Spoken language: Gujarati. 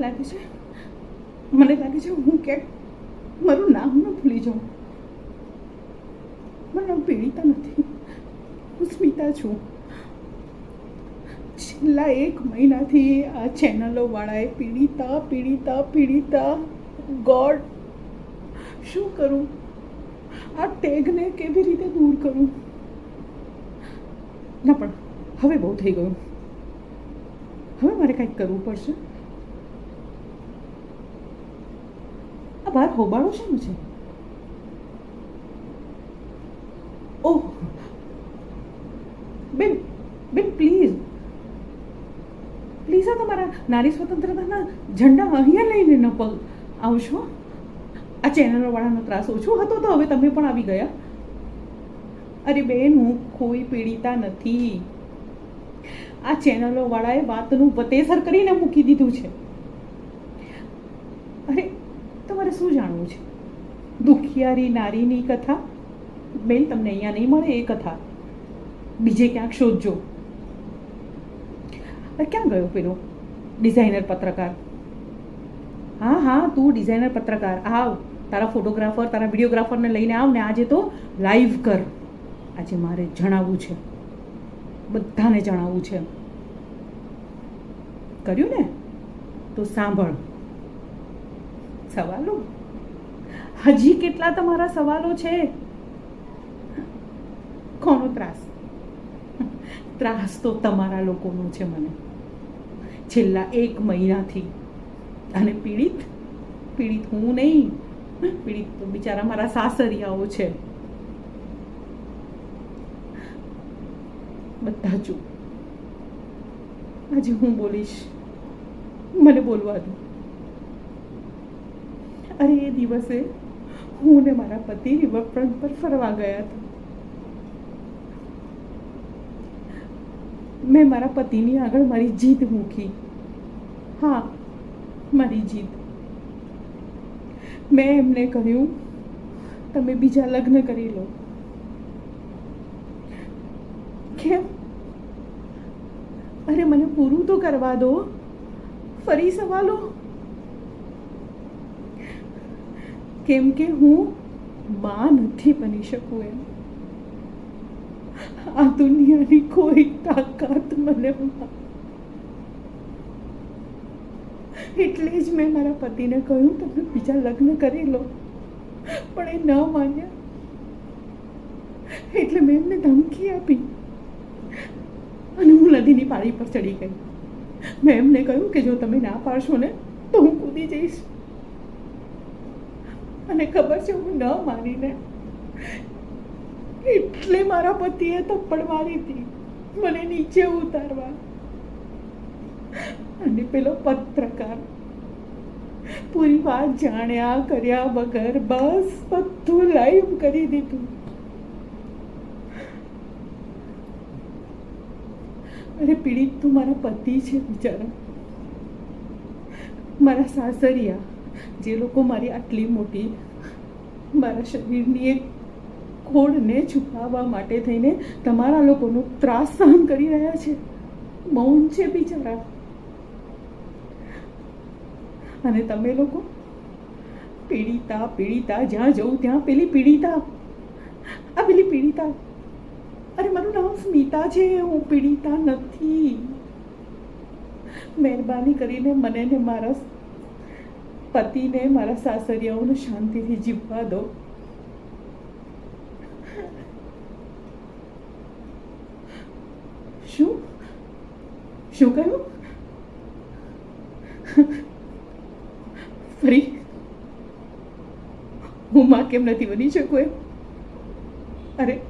લાગે છે? મને લાગે છે હું ક્યાંક મારું નામ ન ભૂલી જાઉં. મારું નામ પીડિતા નથી. હું સ્મિતા છું. છેલ્લા એક મહિનાથી આ ચેનલોવાળાએ પીડિતા પીડિતા પીડિતા, ગોડ, શું કરું? આ ટેગને કેવી રીતે દૂર કરું? ના પણ, હવે બહુ થઈ ગયું. હવે મારે કંઈક કરવું પડશે. આ બહાર હોબાળો શેનો છે? ઓહ. બેન બેન પ્લીઝ પ્લીઝ આ તમારા નારી સ્વતંત્રતાના ઝંડા અહીંયા લઈને ન પગ આવશો. આ ચેનલવાળાનો ત્રાસ ઓછો હતો તો હવે તમે પણ આવી ગયા. અરે બેન, હું કોઈ પીડિતા નથી. આ ચેનલોવાળાએ વાતનું વતેસર કરીને મૂકી દીધું છે. અરે તમારે શું જાણવું છે? દુખિયારી, નારીની કથા? બેન, તમને અહીંયા નહીં મળે એ કથા. બીજે ક્યાંક શોધજો. ક્યાં ગયો પેલો ડિઝાઇનર પત્રકાર? હા હા, તું ડિઝાઇનર પત્રકાર. આવ, તારા ફોટોગ્રાફર તારા વિડીયોગ્રાફરને લઈને આવ ને આજે તો લાઈવ કર. આજે મારે જણાવવું છે. બધાને જણાવવું છે. કર્યું ને? તો સાંભળ. સવાલો? હજી કેટલા તમારા સવાલો છે? કોનો ત્રાસ? ત્રાસ તો તમારા લોકોનો છે મને. છેલ્લા એક મહિનાથી. અને પીડિત? પીડિત હું નહીં. પીડિત તો બિચારા મારા સાસરિયાઓ છે. બધા ચૂપ. આજે હું બોલીશ. મને બોલવા દો. અરે એ દિવસે હું ને મારા પતિ રિવરફ્રન્ટ પર ફરવા ગયા હતા. મેં મારા પતિની આગળ મારી જીદ મૂકી. હા, મારી જીદ. મેં એમને કહ્યું, તમે બીજા લગ્ન કરી લો. કેમ? અરે મને પૂરું તો કરવા દો. ફરી સવાલો? કેમ કે હું માં નથી બની શકું એમ. આ દુનિયાની કોઈ તાકાત મને એટલે જ મેં મારા પતિને કહ્યું, તમે બીજા લગ્ન કરી લો. પણ એ ન માન્યા. એટલે મેં એમને ધમકી આપી. અને હું નદીની પાળી પર ચડી ગઈ. મેં એમને કહ્યું કે જો તમે ના પાડશો ને, તો હું કૂદી જઈશ. અને ખબર છે, હું ન માનીને. એટલે મારા પતિએ થપ્પડ મારી હતી. મને નીચે ઉતારવા. અને પેલો પત્રકાર પૂરી વાત જાણ્યા કર્યા વગર બસ બધું લાઈવ કરી દીધું. અરે પીડિત તું મારા પતિ છે બિચારા. મારા સાસરિયા. જે લોકો મારી આટલી મોટી, મારા શરીરની એક ખોડને છુપાવવા માટે થઈને તમારા લોકોનો ત્રાસ સહન કરી રહ્યા છે. મૌન છે બિચારા. અને તમે લોકો પીડિતા પીડિતા, જ્યાં જવું ત્યાં પેલી પીડિતા. આ પેલી પીડિતા. અરે, મારું નામ સ્મિતા છે, હું પીડિતા નથી. મહેરબાની કરીને મને ને મારા પતિને મારા સાસરિયાઓને શાંતિથી જીવવા દો. શું? શું કહ્યું? ફરી? હું માં કેમ નથી બની શકું એમ? અરે